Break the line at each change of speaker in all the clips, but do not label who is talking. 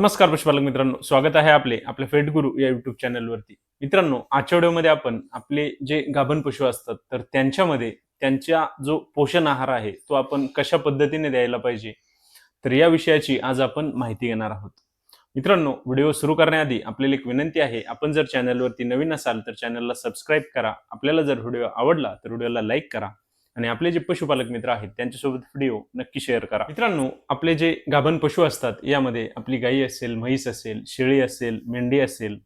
नमस्कार पशुपालक मित्रांनो स्वागत आहे आपले आपल्या फेट गुरु या युट्यूब चॅनलवरती मित्रांनो आजच्या व्हिडिओमध्ये आपण आपले जे गाभण पशु असतात तर त्यांच्यामध्ये त्यांच्या जो पोषण आहार आहे तो आपण कशा पद्धतीने द्यायला पाहिजे तर या विषयाची आज आपण माहिती घेणार आहोत. मित्रांनो व्हिडिओ सुरू करण्याआधी आपल्याला एक विनंती आहे आपण जर चॅनलवरती नवीन असाल तर चॅनलला सबस्क्राईब करा. आपल्याला जर व्हिडिओ आवडला तर व्हिडिओला लाईक करा. आणि आपले जे पशुपालक मित्र आहेत त्यांच्यासोबत व्हिडिओ नक्की शेअर करा. मित्रांनो आपले जे गाभण पशु असतात यामध्ये आपली गाई असेल म्हैस असेल शेळी असेल मेंढी असेल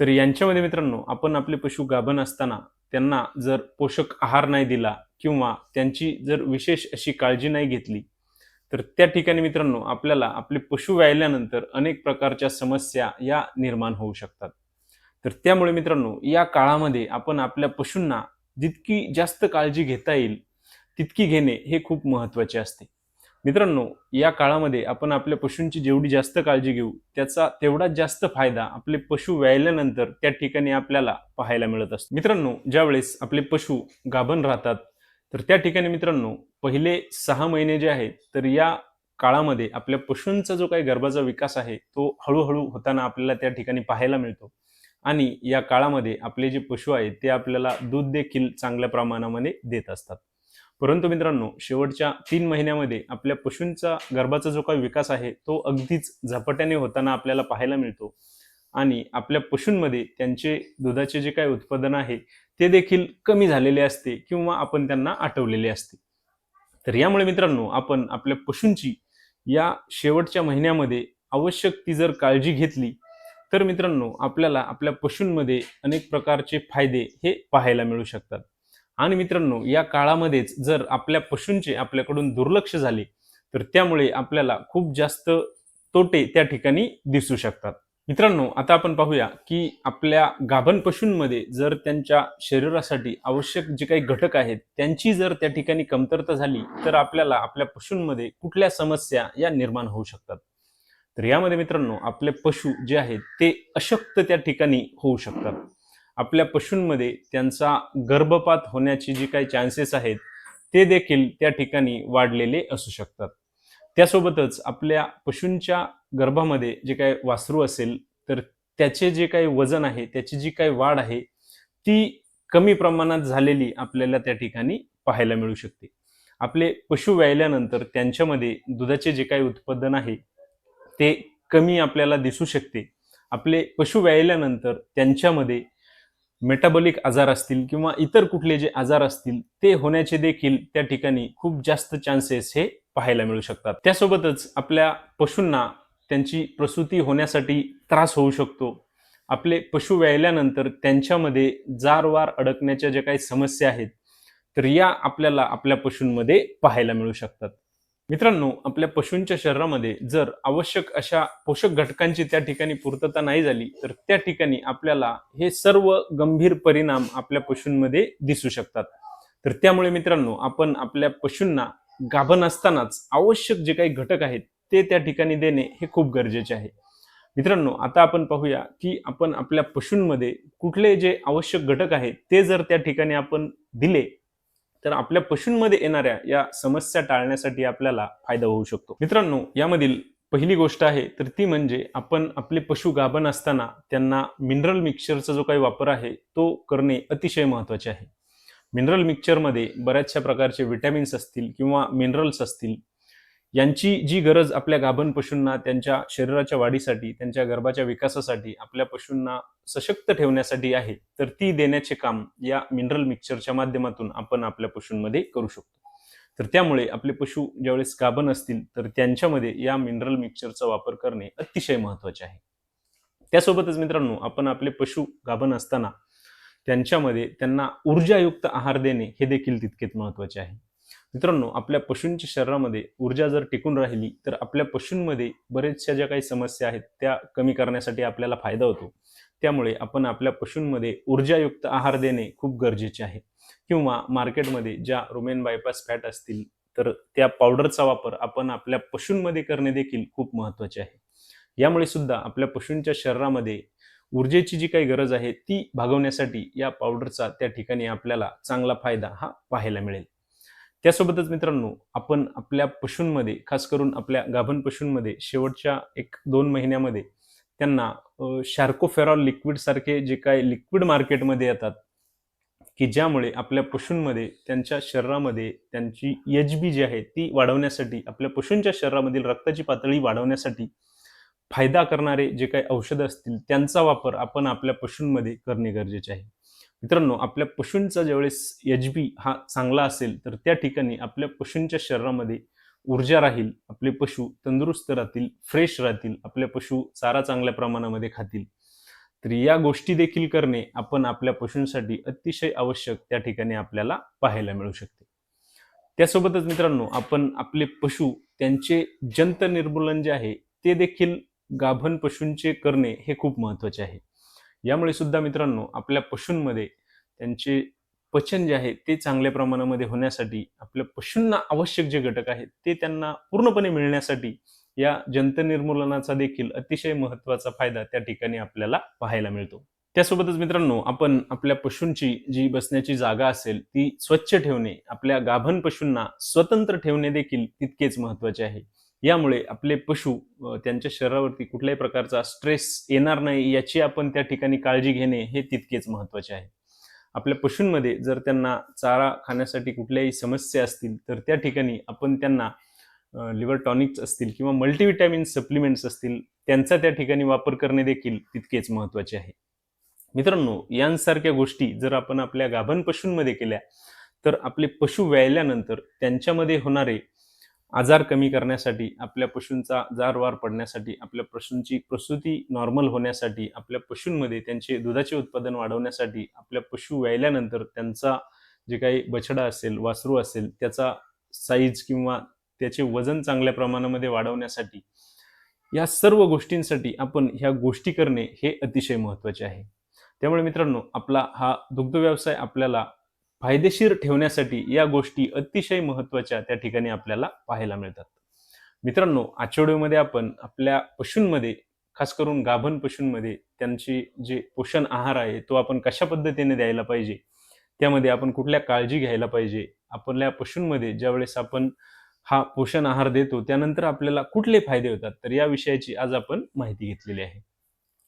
तर यांच्यामध्ये मित्रांनो आपण आपले पशु गाभण असताना त्यांना जर पोषक आहार नाही दिला किंवा त्यांची जर विशेष अशी काळजी नाही घेतली तर त्या ठिकाणी मित्रांनो आपल्याला आपले पशु व्यायल्यानंतर अनेक प्रकारच्या समस्या या निर्माण होऊ शकतात. तर त्यामुळे मित्रांनो या काळामध्ये आपण आपल्या पशूंना जितकी जास्त काळजी घेता येईल तितकी घेणे हे खूप महत्त्वाचे असते. मित्रांनो या काळामध्ये आपण आपल्या पशूंची जेवढी जास्त काळजी घेऊ त्याचा तेवढाच जास्त फायदा आपले पशु व्यायल्यानंतर त्या ठिकाणी आपल्याला पाहायला मिळत असतो. मित्रांनो ज्यावेळेस आपले पशु गाभण राहतात तर त्या ठिकाणी मित्रांनो पहिले सहा महिने जे आहेत तर या काळामध्ये आपल्या पशूंचा जो काही गर्भाचा विकास आहे तो हळूहळू होताना आपल्याला त्या ठिकाणी पाहायला मिळतो. आणि या काळामध्ये आपले जे पशु आहेत ते आपल्याला दूध देखील चांगल्या प्रमाणामध्ये देत असतात. परंतु मित्रांनो शेवटच्या तीन महिन्यामध्ये आपल्या पशूंचा गर्भाचा जो काही विकास आहे तो अगदीच झपाट्याने होताना आपल्याला पाहायला मिळतो. आणि आपल्या पशूंमध्ये त्यांचे दुधाचे जे काही उत्पादन आहे ते देखील कमी झालेले असते किंवा आपण त्यांना आटवलेले असते. तर यामुळे मित्रांनो आपण आपल्या पशूंची या शेवटच्या महिन्यामध्ये आवश्यक ती जर काळजी घेतली तर मित्रांनो आपल्याला आपल्या पशूंमध्ये अनेक प्रकारचे फायदे हे पाहायला मिळू शकतात. आणि मित्रांनो या काळामध्येच जर आपल्या पशूंचे आपल्याकडून दुर्लक्ष झाले तर त्यामुळे आपल्याला खूप जास्त तोटे त्या ठिकाणी दिसू शकतात. मित्रांनो आता आपण पाहूया की आपल्या गाभण पशूंमध्ये जर त्यांच्या शरीरासाठी आवश्यक जे काही घटक आहेत त्यांची जर त्या ठिकाणी कमतरता झाली तर आपल्याला आपल्या पशूंमध्ये कुठल्या समस्या या निर्माण होऊ शकतात? तर यामध्ये मित्रांनो आपले पशु जे आहेत ते अशक्त त्या ठिकाणी होऊ शकतात. आपल्या पशूंमध्ये त्यांचा गर्भपात होण्याची जी काही चान्सेस आहेत ते देखील त्या ठिकाणी वाढलेले असू शकतात. त्यासोबतच आपल्या पशूंच्या गर्भामध्ये जे काही वासरू असेल तर त्याचे जे काही वजन आहे त्याची जी काही वाढ आहे ती कमी प्रमाणात झालेली आपल्याला त्या ठिकाणी पाहायला मिळू शकते. आपले पशु व्यायल्यानंतर त्यांच्यामध्ये दुधाचे जे काही उत्पादन आहे ते कमी आपल्याला दिसू शकते. आपले पशु व्यायल्यानंतर त्यांच्यामध्ये मेटाबॉलिक आजार असतील किंवा इतर कुठले जे आजार असतील ते होण्याचे देखील त्या ठिकाणी खूप जास्त चान्सेस हे पाहायला मिळू शकतात. त्यासोबतच आपल्या पशूंना त्यांची प्रसूती होण्यासाठी त्रास होऊ शकतो. आपले पशु व्यायल्यानंतर त्यांच्यामध्ये जारवार अडकण्याच्या ज्या काही समस्या आहेत तर या आपल्याला आपल्या पशूंमध्ये पाहायला मिळू शकतात. मित्रांनो आपल्या पशूंच्या शरीरामध्ये जर आवश्यक अशा पोषक घटकांची त्या ठिकाणी पूर्तता नाही झाली तर त्या ठिकाणी आपल्याला हे सर्व गंभीर परिणाम आपल्या पशूंमध्ये दिसू शकतात. तर त्यामुळे मित्रांनो आपण आपल्या पशूंना गाभण असतानाच आवश्यक जे काही घटक आहेत ते त्या ठिकाणी देणे हे खूप गरजेचे आहे. मित्रांनो आता आपण पाहूया की आपण आपल्या पशूंमध्ये कुठले जे आवश्यक घटक आहेत ते जर त्या ठिकाणी आपण दिले तर आपल्या पशूंमध्ये येणाऱ्या या समस्या टाळण्यासाठी आपल्याला फायदा होऊ शकतो. मित्रांनो यामधील पहिली गोष्ट आहे तर ती म्हणजे आपण आपले पशु गाभण असताना त्यांना मिनरल मिक्सचरचा जो काही वापर आहे तो करणे अतिशय महत्त्वाचे आहे. मिनरल मिक्सचरमध्ये बऱ्याचशा प्रकारचे विटॅमिन्स असतील किंवा मिनरल्स असतील यांची जी गरज आपल्या गाभण पशूंना त्यांच्या शरीराच्या वाढीसाठी त्यांच्या गर्भाच्या विकासासाठी आपल्या पशूंना सशक्त ठेवण्यासाठी आहे तर ती देण्याचे काम या मिनरल मिक्सरच्या माध्यमातून आपण आपल्या पशूंमध्ये करू शकतो. तर त्यामुळे आपले पशु ज्यावेळेस गाभण असतील तर त्यांच्यामध्ये या मिनरल मिक्सरचा वापर करणे अतिशय महत्त्वाचे आहे. त्यासोबतच मित्रांनो आपण आपले पशु गाभण असताना त्यांच्यामध्ये त्यांना ऊर्जायुक्त आहार देणे हे देखील तितकेच महत्त्वाचे आहे. मित्रांनो आपल्या पशूंच्या शरीरामध्ये ऊर्जा जर टिकून राहिली तर आपल्या पशूंमध्ये बरेचशा ज्या काही समस्या आहेत त्या कमी करण्यासाठी आपल्याला फायदा होतो. त्यामुळे आपण आपल्या पशूंमध्ये ऊर्जायुक्त आहार देणे खूप गरजेचे आहे. किंवा मार्केटमध्ये ज्या रोमेन बायपास फॅट असतील तर त्या पावडरचा वापर आपण आपल्या पशूंमध्ये करणे देखील खूप महत्त्वाचे आहे. यामुळे सुद्धा आपल्या पशूंच्या शरीरामध्ये ऊर्जेची जी काही गरज आहे ती भागवण्यासाठी या पावडरचा त्या ठिकाणी आपल्याला चांगला फायदा हा पाहायला मिळेल. त्यासोबतच मित्रांनो आपण आपल्या पशूंमध्ये खास करून आपल्या गाभण पशूंमध्ये शेवटच्या एक दोन महिन्यामध्ये त्यांना शार्कोफेरॉल लिक्विड सारखे जे काय लिक्विड मार्केटमध्ये येतात की ज्यामुळे आपल्या पशूंमध्ये त्यांच्या शरीरामध्ये त्यांची एच बी जी आहे ती वाढवण्यासाठी आपल्या पशूंच्या शरीरामधील रक्ताची पातळी वाढवण्यासाठी फायदा करणारे जे काही औषधं असतील त्यांचा वापर आपण आपल्या पशूंमध्ये करणे गरजेचे आहे. मित्रांनो आपल्या पशूंचा ज्यावेळेस एच बी हा चांगला असेल तर त्या ठिकाणी आपल्या पशूंच्या शरीरामध्ये ऊर्जा राहील आपले पशु तंदुरुस्त राहतील फ्रेश राहतील आपले पशु चारा चांगल्या प्रमाणामध्ये खातील. तर या गोष्टी देखील करणे आपण आपल्या पशूंसाठी अतिशय आवश्यक त्या ठिकाणी आपल्याला पाहायला मिळू शकते. त्यासोबतच मित्रांनो आपण आपले पशु त्यांचे जंत निर्मूलन जे आहे ते देखील गाभण पशूंचे करणे हे खूप महत्त्वाचे आहे. यामुळे सुद्धा मित्रांनो आपल्या पशूंमध्ये त्यांचे पचन जे आहे ते चांगल्या प्रमाणामध्ये होण्यासाठी आपल्या पशूंना आवश्यक जे घटक आहेत ते त्यांना पूर्णपणे मिळण्यासाठी या जंत निर्मूलनाचा देखील अतिशय महत्त्वाचा फायदा त्या ठिकाणी आपल्याला पाहायला मिळतो. त्यासोबतच मित्रांनो आपण आपल्या पशूंची जी बसण्याची जागा असेल ती स्वच्छ ठेवणे आपल्या गाभण पशूंना स्वतंत्र ठेवणे देखील तितकेच महत्त्वाचे आहे. यामुळे आपले पशु त्यांच्या शरीरावरती कुठल्याही प्रकारचा स्ट्रेस येणार नाही याची आपण त्या ठिकाणी काळजी घेणे हे तितकेच महत्त्वाचे आहे. आपल्या पशूंमध्ये जर त्यांना चारा खाण्यासाठी कुठल्याही समस्या असतील तर त्या ठिकाणी आपण त्यांना लिव्हर टॉनिक्स असतील किंवा मल्टीविटॅमिन सप्लिमेंट्स असतील त्यांचा त्या ठिकाणी वापर करणे देखील तितकेच महत्त्वाचे आहे. मित्रांनो यांसारख्या गोष्टी जर आपण आपल्या गाभण पशूंमध्ये केल्या तर आपले पशु व्यायल्यानंतर त्यांच्यामध्ये होणारे आजार कमी करण्यासाठी आपल्या पशूंचा जारवार पडण्यासाठी आपल्या पशूंची प्रसूती नॉर्मल होण्यासाठी आपल्या पशूंमध्ये त्यांचे दुधाचे उत्पादन वाढवण्यासाठी आपल्या पशु व्यायल्यानंतर त्यांचा जे काही बछडा असेल वासरू असेल त्याचा साईज किंवा त्याचे वजन चांगल्या प्रमाणामध्ये वाढवण्यासाठी या सर्व गोष्टींसाठी आपण ह्या गोष्टी करणे हे अतिशय महत्त्वाचे आहे. त्यामुळे मित्रांनो आपला हा दुग्ध व्यवसाय आपल्याला फायदेशीर ठेवण्यासाठी या गोष्टी अतिशय महत्त्वाच्या त्या ठिकाणी आपल्याला पाहायला मिळतात. मित्रांनो आठवड्यामध्ये आपण आपल्या पशूंमध्ये खास करून गाभण पशूंमध्ये त्यांची जे पोषण आहार आहे तो आपण कशा पद्धतीने द्यायला पाहिजे? त्यामध्ये आपण कुठल्या काळजी घ्यायला पाहिजे? आपल्या पशूंमध्ये ज्यावेळेस आपण हा पोषण आहार देतो त्यानंतर आपल्याला कुठले फायदे होतात? तर या विषयाची आज आपण माहिती घेतलेली आहे.